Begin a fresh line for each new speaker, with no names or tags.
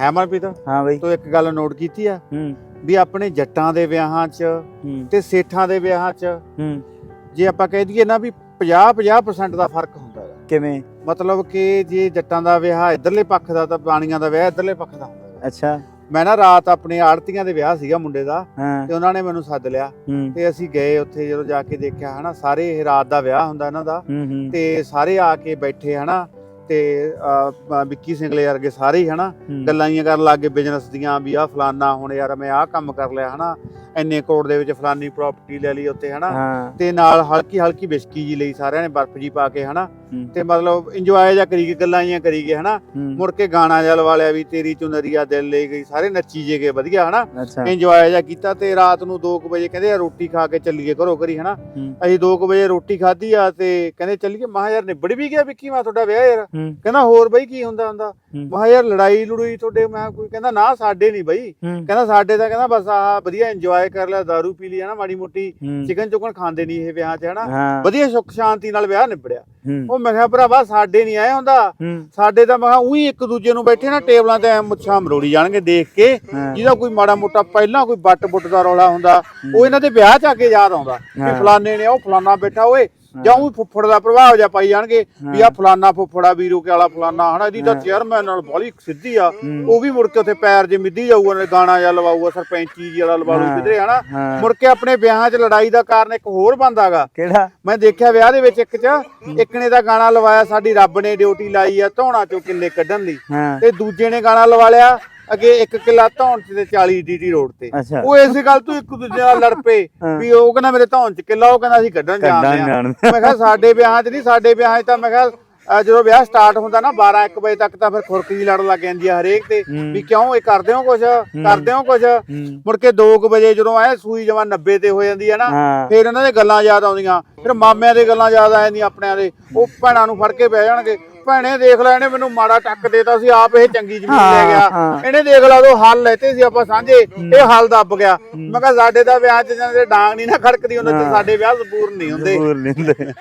ਹੈ ਮਨਪ੍ਰੀਤ?
ਹਾਂ ਬਈ।
ਤੂੰ ਇੱਕ ਗੱਲ ਨੋਟ ਕੀਤੀ ਆ?
ਹੂੰ।
ਵੀ ਆਪਣੇ ਜੱਟਾਂ ਦੇ ਵਿਆਹਾਂ 'ਚ ਤੇ ਸੇਠਾਂ ਦੇ ਵਿਆਹਾਂ 'ਚ
ਹੂੰ।
ਜੇ ਆਪਾਂ ਕਹਿ ਦਈਏ ਨਾ ਵੀ 50 50% ਦਾ ਫ਼ਰਕ ਹੁੰਦਾ ਹੈ
ਕਿਵੇਂ?
ਮਤਲਬ ਕਿ ਜੇ ਜੱਟਾਂ ਦਾ ਵਿਆਹ ਇਧਰਲੇ ਪੱਖ ਦਾ ਤਾਂ ਬਾਣੀਆਂ ਦਾ ਵਿਆਹ ਇਧਰਲੇ ਪੱਖ ਦਾ ਹੁੰਦਾ ਹੈ
ਅੱਛਾ।
ਮੈਂ ਨਾ ਰਾਤ ਆਪਣੇ ਆੜਤੀਆਂ ਦੇ ਵਿਆਹ ਸੀਗਾ ਮੁੰਡੇ ਦਾ ਤੇ ਉਹਨਾਂ ਨੇ ਮੈਨੂੰ ਸੱਦ ਲਿਆ। ਤੇ ਅਸੀਂ ਗਏ ਉੱਥੇ ਜਦੋਂ ਜਾ ਕੇ ਦੇਖਿਆ ਹਨਾ ਸਾਰੇ ਇਹ ਰਾਤ ਦਾ ਵਿਆਹ ਹੁੰਦਾ ਇਹਨਾਂ ਦਾ। ਤੇ ਸਾਰੇ ਆ ਕੇ ਬੈਠੇ ਹਨਾ। ਤੇ ਵਿੱਕੀ ਸਿੰਗਲੇ ਵਰਗੇ ਸਾਰੇ ਹੀ ਹਨਾ। ਗੱਲਾਂ ਹੀ ਕਰਨ ਲੱਗ ਗਏ ਬਿਜ਼ਨਸ ਦੀਆਂ ਵੀ ਆਹ ਫਲਾਨਾ ਹੁਣ ਯਾਰ ਮੈਂ ਆਹ ਕੰਮ ਕਰ ਲਿਆ ਹਨਾ ਇੰਨੇ ਕਰੋੜ ਦੇ ਵਿੱਚ ਫਲਾਨੀ ਪ੍ਰਾਪਰਟੀ ਲੈ ਲਈ ਉੱਤੇ ਹਨਾ ਤੇ ਨਾਲ ਹਲਕੀ ਹਲਕੀ ਵਿਸਕੀ ਜੀ ਲਈ ਸਾਰਿਆਂ ਨੇ ਬਰਫ਼ ਜੀ ਪਾ ਕੇ ਹਨਾ। ਤੇ ਮਤਲਬ ਇੰਜੋਏ ਜਾਂ ਕਰੀ ਗਏ ਗੱਲਾਂ ਜੀਆਂ ਕਰੀ ਗਏ ਹਨਾ। ਮੁੜ ਕੇ ਗਾਣਾ ਜਲ ਵਾਲਿਆ ਵੀ ਤੇਰੀ ਚੁਨਰੀਆ ਦਿਲ ਲੈ ਗਈ ਸਾਰੇ ਨੱਚੀ ਜੇ ਗਏ ਵਧੀਆ ਹਨਾ? ਇੰਜੋਏ ਜਾਂ ਕੀਤਾ ਤੇ ਰਾਤ ਨੂੰ 2 ਵਜੇ ਕਹਿੰਦੇ ਰੋਟੀ ਖਾ ਕੇ ਚੱਲੀਏ ਘਰੋਂ ਘਰੀ ਹਨਾ। ਅਸੀਂ 2 ਵਜੇ ਰੋਟੀ ਖਾਧੀ ਆ ਤੇ ਕਹਿੰਦੇ ਚੱਲੀਏ ਮਹਾ ਯਾਰ ਨਿਬੜ ਵੀ ਗਿਆ ਵਿੱਕੀ ਮੈਂ ਤੁਹਾਡਾ ਵਿਆਹ ਯਾਰ। ਕਹਿੰਦਾ ਹੋਰ ਬਈ ਕੀ ਹੁੰਦਾ ਹੁੰਦਾ। ਮਹਾ ਯਾਰ ਲੜਾਈ ਲੜੂਈ ਤੁਹਾਡੇ ਮੈਂ ਕੋਈ ਕਹਿੰਦਾ ਨਾ ਸਾਡੇ ਨਹੀਂ ਬਈ। ਕਹਿੰਦਾ ਸਾਡੇ ਤਾਂ ਕਹਿੰਦਾ ਬਸ ਆਹ ਵਧੀਆ ਇੰਜੋਏ ਕਰ ਲਿਆ ਦਾਰੂ ਪੀ ਲਈ ਹਨਾ ਮਾੜੀ ਮੋਟੀ। ਚਿਕਨ ਚੁਕਨ ਖਾਂਦੇ ਨਹੀਂ ਇਹ ਵਿਆਹ 'ਚ ਹਨਾ? ਵਧੀਆ ਸੁੱਖ ਸ਼ਾਂਤੀ ਨਾਲ ਵਿਆਹ ਨਿਬੜਿਆ। ਉਹ ਮੈਂ ਕਿਹਾ ਭਰਾਵਾ ਸਾਡੇ ਨਹੀਂ ਆਏ ਹੁੰਦਾ। ਸਾਡੇ ਤਾਂ ਮੈਂ ਕਿਹਾ ਉਹੀ ਇੱਕ ਦੂਜੇ ਨੂੰ ਬੈਠੇ ਨਾ ਟੇਬਲਾਂ ਤੇ ਐਂ ਮੁੱਛਾਂ ਮਰੋੜੀ ਜਾਣਗੇ ਦੇਖ ਕੇ। ਜਿਹਦਾ ਕੋਈ ਮਾੜਾ ਮੋਟਾ ਪਹਿਲਾਂ ਕੋਈ ਬੱਟ ਬੁੱਟ ਦਾ ਰੌਲਾ ਹੁੰਦਾ ਉਹ ਇਹਨਾਂ ਦੇ ਵਿਆਹ 'ਚ ਆ ਕੇ ਯਾਦ ਆਉਂਦਾ
ਹਾਂ।
ਫਲਾਣੇ ਨੇ ਉਹ ਫਲਾਣਾ ਬੈਠਾ ਓਏ ਜਾਂ ਉਹ ਫੁੱਫੜ ਦਾ ਪ੍ਰਭਾਵ ਜਾਂ ਪਾਈ ਜਾਣਗੇ ਵੀ ਆ ਫਲਾਣਾ ਫੁੱਫੜਾ ਵੀਰੂ ਕੇ ਵਾਲਾ ਫਲਾਣਾ ਹਨਾ ਇਹਦੀ ਤਾਂ ਚੇਅਰਮੈਨ ਨਾਲ ਬੜੀ ਸਿੱਧੀ ਆ। ਉਹ ਵੀ ਮੁੜ ਕੇ ਉੱਥੇ ਪੈਰ ਜੇ ਮਿੱਧੀ ਜਾਊਗਾ ਨਾਲੇ ਗਾਣਾ ਜਾਂ ਲਵਾਊਗਾ ਸਰਪੰਚੀ ਜੀ ਵਾਲਾ ਲਵਾ ਲੂ। ਕਿਧਰੇ ਹਨਾ। ਮੁੜ ਕੇ ਆਪਣੇ ਵਿਆਹਾਂ 'ਚ ਲੜਾਈ ਦਾ ਕਾਰਨ ਇੱਕ ਹੋਰ ਬਣਦਾਗਾ
ਕਿਹੜਾ?
ਮੈਂ ਦੇਖਿਆ ਵਿਆਹ ਦੇ ਵਿੱਚ ਇੱਕ 'ਚ ਇੱਕ ਨੇ ਤਾਂ ਗਾਣਾ ਲਵਾਇਆ ਸਾਡੀ ਰੱਬ ਨੇ ਡਿਊਟੀ ਲਾਈ ਆ ਧੌਣਾ ਚੋਂ ਕਿੱਲੇ ਕੱਢਣ ਲਈ ਤੇ ਦੂਜੇ ਨੇ ਗਾਣਾ ਲਵਾ ਲਿਆ ਅੱਗੇ ਇੱਕ ਕਿੱਲਾ ਧੌਣ 'ਚ ਤੇ 40 ਡੀਟੀ ਰੋਡ ਤੇ
ਅੱਛਾ
ਉਹ ਇਸੇ ਗੱਲ ਤੋਂ ਇੱਕ ਦੂਜੇ ਨਾਲ ਲੜ ਪਏ
ਹਾਂ।
ਵੀ ਉਹ ਕਹਿੰਦਾ ਮੇਰੇ ਧੌਣ 'ਚ ਕਿੱਲਾ ਉਹ ਕਹਿੰਦਾ ਅਸੀਂ ਕੱਢਣ
ਕੱਢਣ
ਜਾਂਦੇ ਆ
ਜਾਣਦੇ।
ਮੈਂ ਕਿਹਾ ਸਾਡੇ ਵਿਆਹਾਂ 'ਚ ਨਹੀਂ ਸਾਡੇ ਵਿਆਹਾਂ 'ਚ ਤਾਂ ਮੈਂ ਕਿਹਾ ਜਦੋਂ ਵਿਆਹ ਸਟਾਰਟ ਹੁੰਦਾ ਨਾ 12 1 ਵਜੇ ਤੱਕ ਤਾਂ ਫਿਰ ਖੁਰਕ ਜੀ ਲੜਨ ਲੱਗ ਜਾਂਦੀ ਆ ਹਰੇਕ ਤੇ। ਵੀ ਕਿਉਂ ਇਹ ਕਰਦੇ ਹੋ ਕੁਝ ਕਰਦੇ ਹੋ ਕੁਝ ਮੁੜ ਕੇ 2 ਵਜੇ ਜਦੋਂ ਐ ਸੂਈ ਜਮਾ 90 ਤੇ ਹੋ ਜਾਂਦੀ ਹੈ ਨਾ ਫਿਰ ਇਹਨਾਂ ਦੇ ਗੱਲਾਂ ਯਾਦ ਆਉਂਦੀਆਂ। ਫਿਰ ਮਾਮਿਆਂ ਦੇ ਗੱਲਾਂ ਯਾਦ ਆ ਜਾਂਦੀਆਂ ਆਪਣਿਆਂ ਦੇ। ਉਹ ਭੈਣਾਂ ਨੂੰ ਫੜ ਕੇ ਬਹਿ ਜਾਣਗੇ। ਭੈਣੇ ਦੇਖ ਲੈ ਇਹਨੇ ਮੈਨੂੰ ਮਾੜਾ ਟੱਕ ਦੇਤਾ ਸੀ ਆਪ ਇਹ ਚੰਗੀ ਜ਼ਮੀਨ ਲੈ ਗਿਆ। ਇਹਨੇ ਦੇਖ ਲਾ ਉਹ ਹੱਲ ਲੈਤੇ ਸੀ ਆਪਾਂ ਸਾਂਝੇ। ਇਹ ਹੱਲ ਦੱਬ ਗਿਆ। ਮੈਂ ਕਿਹਾ ਸਾਡੇ ਦਾ ਵਿਆਹ ਚ ਜਾਂਦੇ ਡਾਂਗ ਨਹੀਂ ਨਾ ਖੜਕਦੀ ਉਹਨਾਂ ਚ ਸਾਡੇ ਵਿਆਹ ਸੰਪੂਰਨ ਨਹੀਂ ਹੁੰਦੇ।